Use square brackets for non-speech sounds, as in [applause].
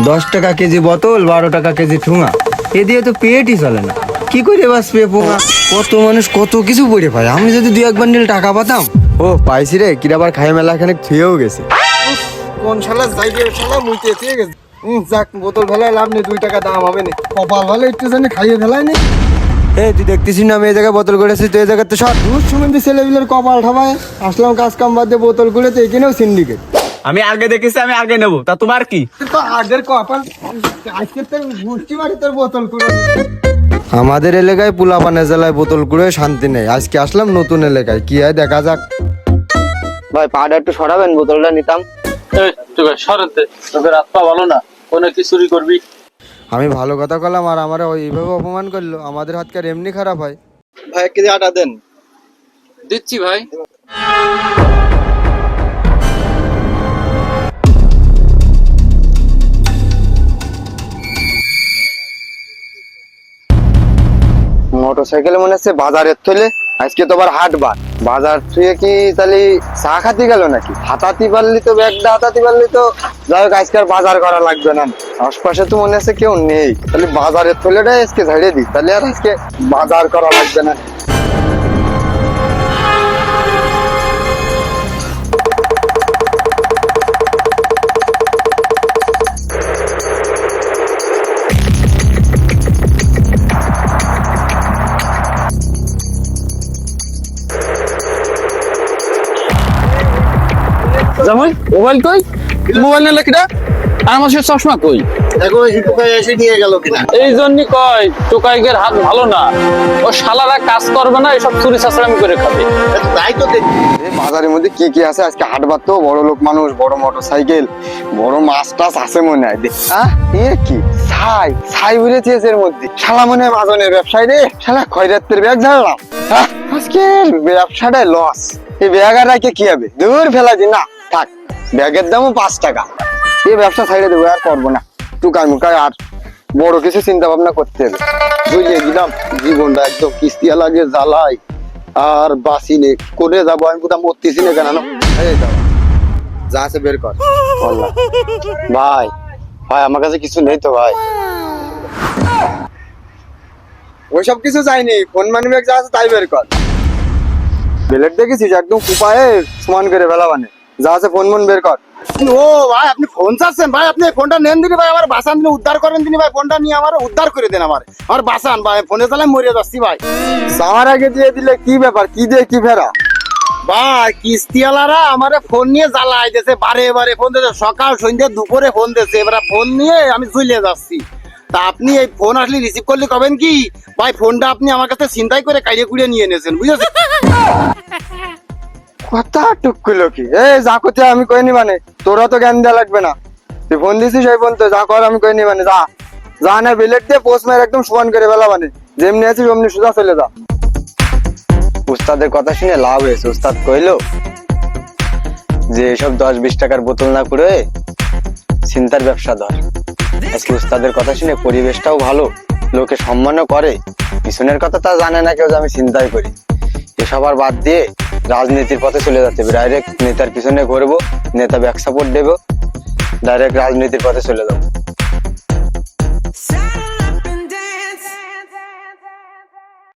দশ টাকা কেজি বোতল বারো টাকা কেজি ঠুঙা। এ দিয়ে তো পেটই চলে না। কি করে বাঁচবে পোঙা? কত মানুষ কত কিছু পড়ে পায়। আমি যদি দুই এক বান্ডিল টাকা পাতাম। ও পাইছি রে কিরাবার খাই মেলা খানিক থুয়েও গেছে। কোন শালা যাইবে শালা মুইতে থুয়ে গেছে। যাক বোতল ফেলায় লাভ নেই দুই টাকা দাম হবে না কপাল ভালো একটু জানি খাইয়ে ফেলাই নি এই তুই দেখতেছিস না আমি এই জায়গায় বোতল করেছিস তুই এই জায়গায় তো সব দুধ সুমন্দি ছেলেগুলোর কপাল ঠাবায়। আসলাম কাজ কাম বাদ দিয়ে বোতল করে তো এখানেও সিন্ডিকেট আমি আগে দেখেছি আমি আগে নেব। তা তোমার কি? আগের কপাল আজকে তোর মুষ্টি মারি তোর বোতল করে আমাদের এলাকায় পুলাপানে জেলায় বোতল করে শান্তি নেই। আজকে আসলাম নতুন এলাকায়। কি হয় দেখা যাক। ভাই পাটা একটু সরাবেন বোতলটা নিতাম। সরাতে তোকে ভালো না। কোনো কি চুরি করবি? আমি ভালো কথা বললাম আর আমার এইভাবে অপমান করল। আমাদের হাতকার এমনি খারাপ হয়। ভাই এক কেজি আটা দেন। দিচ্ছি ভাই। মোটর সাইকেলে মনে হচ্ছে বাজারের থলে। আজকে তো আবার হাট বার বাজার থেকে কি তাহলে চা খাতি গেল নাকি? হাতাতি পারলি তো, ব্যাগটা হাতাতি পারলি তো যাই হোক, আজকে আর বাজার করা লাগবে না। আশপাশে তো মনে হচ্ছে কেউ নেই। তাহলে বাজারের থলেটাই আজকে ঝাড়িয়ে দিই। তাহলে আর আজকে বাজার করা লাগবে না। জামাই মোবাইল কই? মোবাইল নিলে কিটা আর আমার সে চশমা কই? দেখো হিটুকাই এসে নিয়ে গেল কিনা? এই জন্যই কয় টোকাইগের হাত ভালো না। ও শালারা কাজ করবে না এসব চুরি করে খাবে। তাই তো দেখি। বাজারের মধ্যে কি কি আছে? আজকে হাট বার তো বড় লোক মানুষ বড় মোটর সাইকেল বড় মাছ টাছ আছে মনে হয়। আহ এ কি? ছাই ছাই উড়েছে এর মধ্যে। শালা মনে হয় মাজনের ব্যবসায় রে। শালা খয়রাতের ব্যাগ ঝাড়লাম। আহ, আজকের ব্যবসাটাই লস এই ব্যাগ আর কি হবে? দূর ফেলা দি না। থাক, ব্যাগের দামও পাঁচ টাকা। এই ব্যবসা ছাইড়ে দেবো, আর করব না। টুকাই মুকাই আর বড় কিছু চিন্তা ভাবনা করতে হবে। বুঝে গেলাম জীবনটা একদম কিস্তিয়া লাগে জ্বালাই আর বাসি নে। করে যাব? আমি কোথাও মরতেছি না কেন? যা আছে বের কর। ভাই ভাই, আমার কাছে কিছু নেই তো, ভাই। ওইসব কিছু চাইনি ফোন মানি ব্যাগ যা আছে তাই বের কর। বেলেট দেখেছিস? একদম কুপায়ে সমান করে ফেলা মানে যা আছে ফোন মন বের কর। ও ভাই আপনি ফোন চাচ্ছেন? ভাই আপনি ফোনটা নেন দিনি ভাই আমার বাসান দিনে উদ্ধার করেন দিনি ভাই ফোনটা নিয়ে আমার উদ্ধার করে দেন আমার। আমার বাসান ভাই ফোনে চালাই মরে যাচ্ছি ভাই। আমার আগে দিয়ে দিলে কি ব্যাপার? কি দিয়ে কি ফেরা? ভাই কিস্তিওয়ালারা আমারে ফোন নিয়ে জ্বালাই দিয়েছে বারে বারে ফোন দিয়েছে। সকাল সন্ধ্যে দুপুরে ফোন দিয়েছে। এবার ফোন নিয়ে আমি চলে যাচ্ছি। তা আপনি এই ফোন আসলে রিসিভ করলে কবেন কি? ভাই ফোনটা আপনি আমার কাছে চিন্তাই করে কাইড়ে কুড়িয়ে নিয়ে এনেছেন বুঝেছেন? [laughs] কথা টুকুলো কি? যা করতে আমি মানে। তোরা তো জ্ঞান দেওয়া লাগবে না। তুই ফোন দিছিস ওই ফোন তো, যা কর আমি মানে যা। যা না বিলেট দিয়ে পোস্ট মেরে একদম সমান করে ফেলা মানে। যেমনি আছিস অমনি সোজা চলে যা। উস্তাদের কথা শুনে লাভ হয়েছে। উস্তাদ যে, এসব দশ বিশ টাকার বোতল না করে চিন্তার ব্যবসা ধর। আজকে উস্তাদের কথা শুনে পরিবেশটাও ভালো, লোকে সম্মানও করে। পিছনের কথা তা জানে না কেউ যে আমি চিন্তাই করি। এসব আর বাদ দিয়ে রাজনীতির পথে চলে যাচ্ছে। ডাইরেক্ট নেতার পিছনে ঘুরবো, নেতা ব্যাক সাপোর্ট দেবো ডাইরেক্ট রাজনীতির পথে চলে যাব।